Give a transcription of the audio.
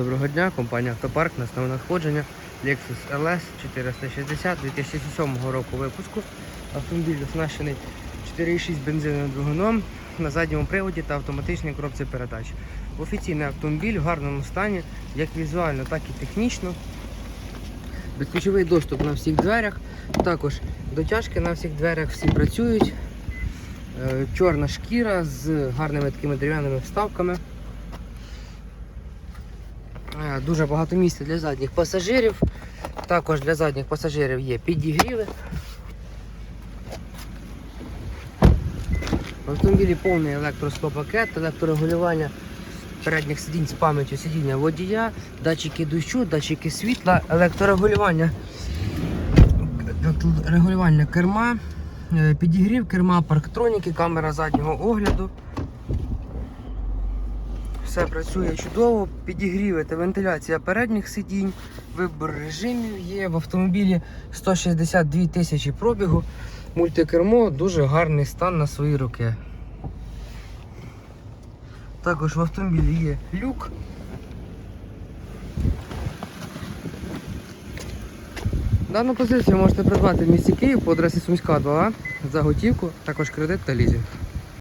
Доброго дня, компанія Автопарк, на основне надходження Lexus LS 460 2007 року випуску. Автомобіль оснащений 4,6 бензиновим двигуном на задньому приводі та автоматичній коробці передач. Офіційний автомобіль в гарному стані, як візуально, так і технічно. Безключовий доступ на всіх дверях. Також дотяжки на всіх дверях всі працюють. Е, Чорна шкіра з гарними такими дерев'яними вставками. Е, Дуже багато місця для задніх пасажирів. Також для задніх пасажирів є підігріви. В автомобілі повний електросклопакет, електрорегулювання передніх сидінь з пам'яттю сидіння водія, датчики дощу, датчики світла, електрорегулювання регулювання керма, е, підігрів керма, парктроніки, камера заднього огляду. Все працює чудово, підігріви та вентиляція передніх сидінь, вибір режимів є в автомобілі 162 тисячі пробігу. Мультикермо дуже гарний стан на свої роки. Також в автомобілі є люк. Дану позицію можете придбати в місті Київ по адресі Сумська 2 за готівку, також кредит та лізинг.